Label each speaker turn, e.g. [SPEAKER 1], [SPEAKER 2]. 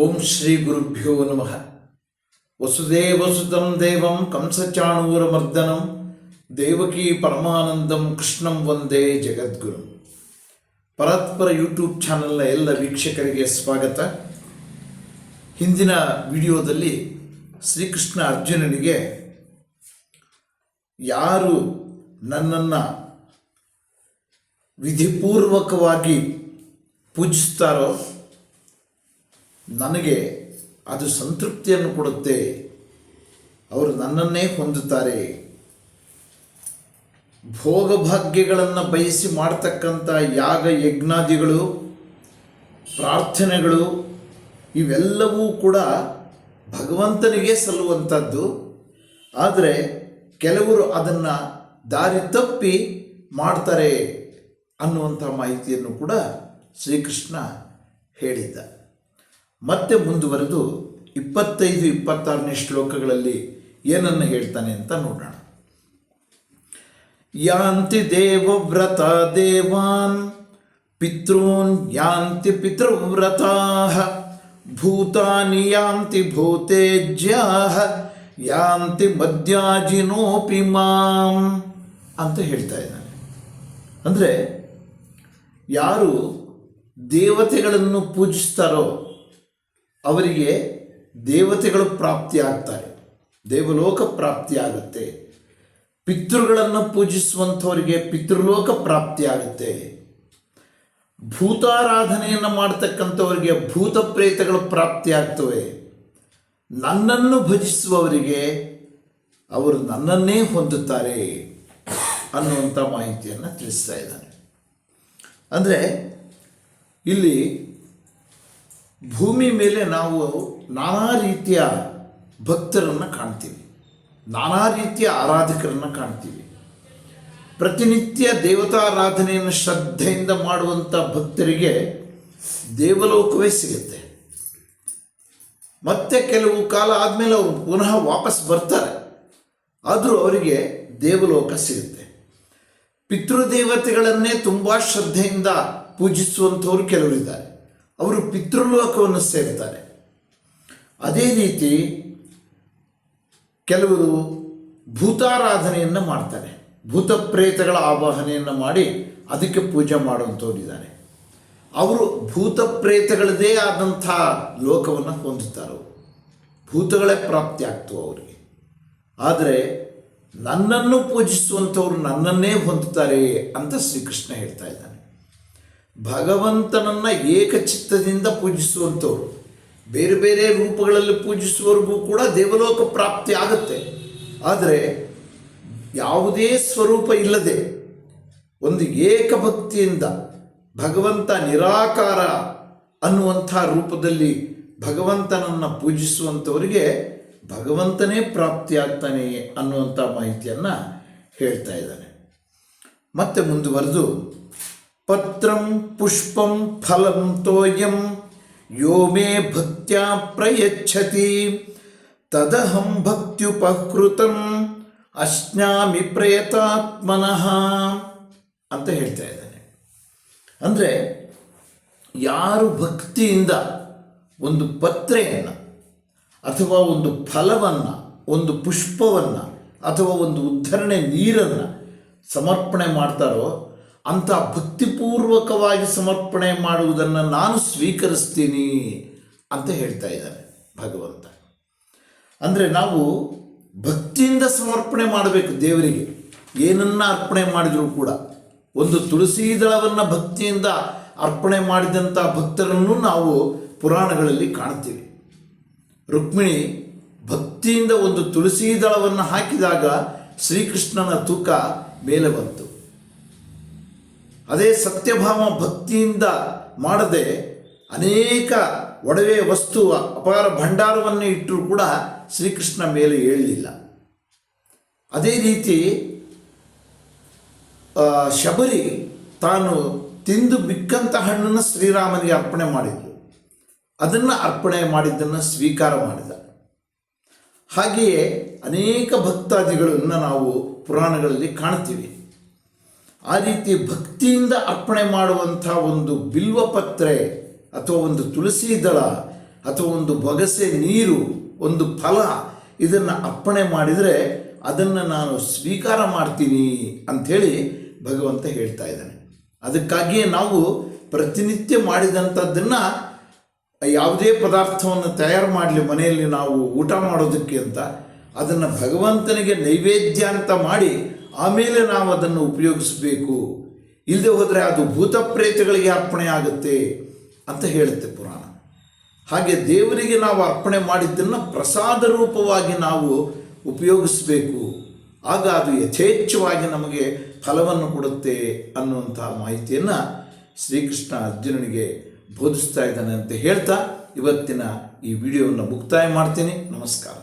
[SPEAKER 1] ಓಂ ಶ್ರೀ ಗುರುಭ್ಯೋ ನಮಃ. ವಸುದೇವಸುತಂ ದೇವಂ ಕಂಸಚಾಣೂರಮರ್ದನಂ ದೇವಕಿ ಪರಮಾನಂದಂ ಕೃಷ್ಣಂ ವಂದೇ ಜಗದ್ಗುರು. ಪರತ್ಪರ ಯೂಟ್ಯೂಬ್ ಚಾನಲ್ನ ಎಲ್ಲ ವೀಕ್ಷಕರಿಗೆ ಸ್ವಾಗತ. ಹಿಂದಿನ ವಿಡಿಯೋದಲ್ಲಿ ಶ್ರೀಕೃಷ್ಣ ಅರ್ಜುನನಿಗೆ ಯಾರು ನನ್ನನ್ನು ವಿಧಿಪೂರ್ವಕವಾಗಿ ಪೂಜಿಸ್ತಾರೋ ನನಗೆ ಅದು ಸಂತೃಪ್ತಿಯನ್ನು ಕೊಡುತ್ತೆ. ಅವರು ನನ್ನನ್ನೇ ಹೊಂದುತ್ತಾರೆ. ಭೋಗಭಾಗ್ಯಗಳನ್ನು ಬಯಸಿ ಮಾಡ್ತಕ್ಕಂಥ ಯಾಗ ಯಜ್ಞಾದಿಗಳು, ಪ್ರಾರ್ಥನೆಗಳು, ಇವೆಲ್ಲವೂ ಕೂಡ ಭಗವಂತನಿಗೆ ಸಲ್ಲುವಂಥದ್ದು ಆದರೆ ಕೆಲವರು ಅದನ್ನು ದಾರಿ ತಪ್ಪಿ ಮಾಡ್ತಾರೆ ಅನ್ನುವಂಥ ಮಾಹಿತಿಯನ್ನು ಕೂಡ ಶ್ರೀಕೃಷ್ಣ ಹೇಳಿದ್ದ. ಮತ್ತೆ ಮುಂದುವರೆದು ಇಪ್ಪತ್ತೈದು, ಇಪ್ಪತ್ತಾರನೇ ಶ್ಲೋಕಗಳಲ್ಲಿ ಏನನ್ನು ಹೇಳ್ತಾನೆ ಅಂತ ನೋಡೋಣ. ಯಾಂತಿ ದೇವವ್ರತ ದೇವಾನ್ ಪಿತೃನ್ ಯಾಂತಿ ಪಿತೃವ್ರತಾ, ಭೂತಾನಿ ಯಾಂತಿ ಭೂತೇಜ್ಯಾ, ಯಾಂತಿ ಮದ್ಯಾಜಿನೋಪಿ ಮಾಂ ಅಂತ ಹೇಳ್ತಾ ಇದ್ದಾನೆ. ಅಂದರೆ ಯಾರು ದೇವತೆಗಳನ್ನು ಪೂಜಿಸ್ತಾರೋ ಅವರಿಗೆ ದೇವತೆಗಳು ಪ್ರಾಪ್ತಿಯಾಗ್ತಾರೆ. ದೇವಲೋಕ ಪ್ರಾಪ್ತಿಯಾಗುತ್ತೆ. ಪಿತೃಗಳನ್ನು ಪೂಜಿಸುವಂಥವರಿಗೆ ಪಿತೃಲೋಕ ಪ್ರಾಪ್ತಿಯಾಗುತ್ತೆ. ಭೂತಾರಾಧನೆಯನ್ನು ಮಾಡ್ತಕ್ಕಂಥವರಿಗೆ ಭೂತ ಪ್ರೇತಗಳು ಪ್ರಾಪ್ತಿಯಾಗ್ತವೆ. ನನ್ನನ್ನು ಭಜಿಸುವವರಿಗೆ ಅವರು ನನ್ನನ್ನೇ ಹೊಂದುತ್ತಾರೆ ಅನ್ನುವಂಥ ಮಾಹಿತಿಯನ್ನು ತಿಳಿಸ್ತಾ ಇದ್ದಾನೆ. ಅಂದರೆ ಇಲ್ಲಿ ಭೂಮಿ ಮೇಲೆ ನಾವು ನಾನಾ ರೀತಿಯ ಭಕ್ತರನ್ನು ಕಾಣ್ತೀವಿ. ನಾನಾ ರೀತಿಯ ಆರಾಧಕರನ್ನು ಕಾಣ್ತೀವಿ. ಪ್ರತಿನಿತ್ಯ ದೇವತಾರಾಧನೆಯನ್ನು ಶ್ರದ್ಧೆಯಿಂದ ಮಾಡುವಂಥ ಭಕ್ತರಿಗೆ ದೇವಲೋಕವೇ ಸಿಗುತ್ತೆ. ಮತ್ತೆ ಕೆಲವು ಕಾಲ ಆದಮೇಲೆ ಅವರು ಪುನಃ ವಾಪಸ್ ಬರ್ತಾರೆ. ಆದರೂ ಅವರಿಗೆ ದೇವಲೋಕ ಸಿಗುತ್ತೆ. ಪಿತೃದೇವತೆಗಳನ್ನೇ ತುಂಬ ಶ್ರದ್ಧೆಯಿಂದ ಪೂಜಿಸುವಂಥವ್ರು ಕೆಲವರಿದ್ದಾರೆ. ಅವರು ಪಿತೃಲೋಕವನ್ನು ಸೇರ್ತಾರೆ ಅದೇ ರೀತಿ ಕೆಲವರು ಭೂತಾರಾಧನೆಯನ್ನು ಮಾಡ್ತಾರೆ. ಭೂತ ಪ್ರೇತಗಳ ಆವಾಹನೆಯನ್ನು ಮಾಡಿ ಅದಕ್ಕೆ ಪೂಜೆ ಮಾಡುವಂಥವರಿದ್ದಾರೆ ಅವರು ಭೂತ ಪ್ರೇತಗಳದೇ ಆದಂಥ ಲೋಕವನ್ನು ಹೊಂದುತ್ತಾರೆ. ಭೂತಗಳೇ ಪ್ರಾಪ್ತಿ ಆಗ್ತವೆ ಅವರಿಗೆ. ಆದರೆ ನನ್ನನ್ನು ಪೂಜಿಸುವಂಥವ್ರು ನನ್ನನ್ನೇ ಹೊಂದುತ್ತಾರೆ ಅಂತ ಶ್ರೀಕೃಷ್ಣ ಹೇಳ್ತಾ ಇದ್ದಾನೆ. ಭಗವಂತನನ್ನು ಏಕಚಿತ್ತದಿಂದ ಪೂಜಿಸುವಂಥವ್ರು. ಬೇರೆ ಬೇರೆ ರೂಪಗಳಲ್ಲಿ ಪೂಜಿಸುವವರೆಗೂ ಕೂಡ ದೇವಲೋಕ ಪ್ರಾಪ್ತಿ ಆಗುತ್ತೆ. ಆದರೆ ಯಾವುದೇ ಸ್ವರೂಪ ಇಲ್ಲದೆ ಒಂದು ಏಕಭಕ್ತಿಯಿಂದ ಭಗವಂತ ನಿರಾಕಾರ ಅನ್ನುವಂಥ ರೂಪದಲ್ಲಿ ಭಗವಂತನನ್ನು ಪೂಜಿಸುವಂಥವರಿಗೆ ಭಗವಂತನೇ ಪ್ರಾಪ್ತಿಯಾಗ್ತಾನೆ ಅನ್ನುವಂಥ ಮಾಹಿತಿಯನ್ನು ಹೇಳ್ತಾ ಇದ್ದಾನೆ. ಮತ್ತೆ ಮುಂದುವರೆದು ಪತ್ರಂ ಪುಷ್ಪಂ ಫಲಂ ತೋಯಂ ಯೋ ಮೇ ಭಕ್ತ್ಯಾ ಪ್ರಯಚ್ಛತಿ ತದಹಂ ಭಕ್ತ್ಯುಪಕೃತಂ ಅಶ್ನಾಮಿ ಪ್ರಯತಾತ್ಮನಃ ಅಂತ ಹೇಳ್ತಾ ಇದ್ದಾನೆ. ಅಂದರೆ ಯಾರು ಭಕ್ತಿಯಿಂದ ಒಂದು ಪತ್ರೆಯನ್ನು ಅಥವಾ ಒಂದು ಫಲವನ್ನು, ಒಂದು ಪುಷ್ಪವನ್ನು ಅಥವಾ ಒಂದು ಉದ್ಧರಣೆ ನೀರನ್ನು ಸಮರ್ಪಣೆ ಮಾಡ್ತಾರೋ ಅಂಥ ಭಕ್ತಿಪೂರ್ವಕವಾಗಿ ಸಮರ್ಪಣೆ ಮಾಡುವುದನ್ನು ನಾನು ಸ್ವೀಕರಿಸ್ತೀನಿ ಅಂತ ಹೇಳ್ತಾ ಇದ್ದಾನೆ ಭಗವಂತ. ಅಂದರೆ ನಾವು ಭಕ್ತಿಯಿಂದ ಸಮರ್ಪಣೆ ಮಾಡಬೇಕು ದೇವರಿಗೆ. ಏನನ್ನ ಅರ್ಪಣೆ ಮಾಡಿದರೂ ಕೂಡ, ಒಂದು ತುಳಸಿ ದಳವನ್ನು ಭಕ್ತಿಯಿಂದ ಅರ್ಪಣೆ ಮಾಡಿದಂಥ ಭಕ್ತರನ್ನು ನಾವು ಪುರಾಣಗಳಲ್ಲಿ ಕಾಣ್ತೀವಿ. ರುಕ್ಮಿಣಿ ಭಕ್ತಿಯಿಂದ ಒಂದು ತುಳಸಿ ದಳವನ್ನು ಹಾಕಿದಾಗ ಶ್ರೀಕೃಷ್ಣನ ತೂಕ ಮೇಲೆ ಬಂತು. ಅದೇ ಸತ್ಯಭಾವ ಭಕ್ತಿಯಿಂದ ಮಾಡದೆ ಅನೇಕ ಒಡವೆ ವಸ್ತು, ಅಪಾರ ಭಂಡಾರವನ್ನು ಇಟ್ಟರೂ ಕೂಡ ಶ್ರೀಕೃಷ್ಣ ಮೇಲೆ ಹೇಳಲಿಲ್ಲ ಅದೇ ರೀತಿ ಶಬರಿ ತಾನು ತಿಂದು ಬಿಕ್ಕಂಥ ಹಣ್ಣನ್ನು ಶ್ರೀರಾಮನಿಗೆ ಅರ್ಪಣೆ ಮಾಡಿದ್ಲು. ಅದನ್ನು ಅರ್ಪಣೆ ಮಾಡಿದ್ದನ್ನು ಸ್ವೀಕಾರ ಮಾಡಿದ. ಹಾಗೆಯೇ ಅನೇಕ ಭಕ್ತಾದಿಗಳನ್ನು ನಾವು ಪುರಾಣಗಳಲ್ಲಿ ಕಾಣ್ತೀವಿ. ಆ ರೀತಿ ಭಕ್ತಿಯಿಂದ ಅರ್ಪಣೆ ಮಾಡುವಂಥ ಒಂದು ಬಿಲ್ವಪತ್ರೆ ಅಥವಾ ಒಂದು ತುಳಸಿ ದಳ ಅಥವಾ ಒಂದು ಬೊಗಸೆ ನೀರು, ಒಂದು ಫಲ ಇದನ್ನು ಅರ್ಪಣೆ ಮಾಡಿದರೆ ಅದನ್ನು ನಾನು ಸ್ವೀಕಾರ ಮಾಡ್ತೀನಿ ಅಂಥೇಳಿ ಭಗವಂತ ಹೇಳ್ತಾ ಇದ್ದಾನೆ. ಅದಕ್ಕಾಗಿಯೇ ನಾವು ಪ್ರತಿನಿತ್ಯ ಮಾಡಿದಂಥದ್ದನ್ನು ಯಾವುದೇ ಪದಾರ್ಥವನ್ನು ತಯಾರು ಮಾಡಲಿ, ಮನೆಯಲ್ಲಿ ನಾವು ಊಟ ಮಾಡೋದಕ್ಕೆ ಅಂತ ಅದನ್ನು ಭಗವಂತನಿಗೆ ನೈವೇದ್ಯ ಅಂತ ಮಾಡಿ ಆಮೇಲೆ ನಾವು ಅದನ್ನು ಉಪಯೋಗಿಸಬೇಕು. ಇಲ್ಲದೆ ಹೋದರೆ ಅದು ಭೂತ ಪ್ರೇತಗಳಿಗೆ ಅರ್ಪಣೆ ಆಗುತ್ತೆ ಅಂತ ಹೇಳುತ್ತೆ ಪುರಾಣ. ಹಾಗೆ ದೇವರಿಗೆ ನಾವು ಅರ್ಪಣೆ ಮಾಡಿದ್ದನ್ನು ಪ್ರಸಾದ ರೂಪವಾಗಿ ನಾವು ಉಪಯೋಗಿಸಬೇಕು. ಆಗ ಅದು ಯಥೇಚ್ಛವಾಗಿ ನಮಗೆ ಫಲವನ್ನು ಕೊಡುತ್ತೆ ಅನ್ನುವಂಥ ಮಾಹಿತಿಯನ್ನು ಶ್ರೀಕೃಷ್ಣ ಅರ್ಜುನನಿಗೆ ಬೋಧಿಸ್ತಾ ಇದ್ದಾನೆ ಅಂತ ಹೇಳ್ತಾ ಇವತ್ತಿನ ಈ ವಿಡಿಯೋವನ್ನು ಮುಕ್ತಾಯ ಮಾಡ್ತೀನಿ. ನಮಸ್ಕಾರ.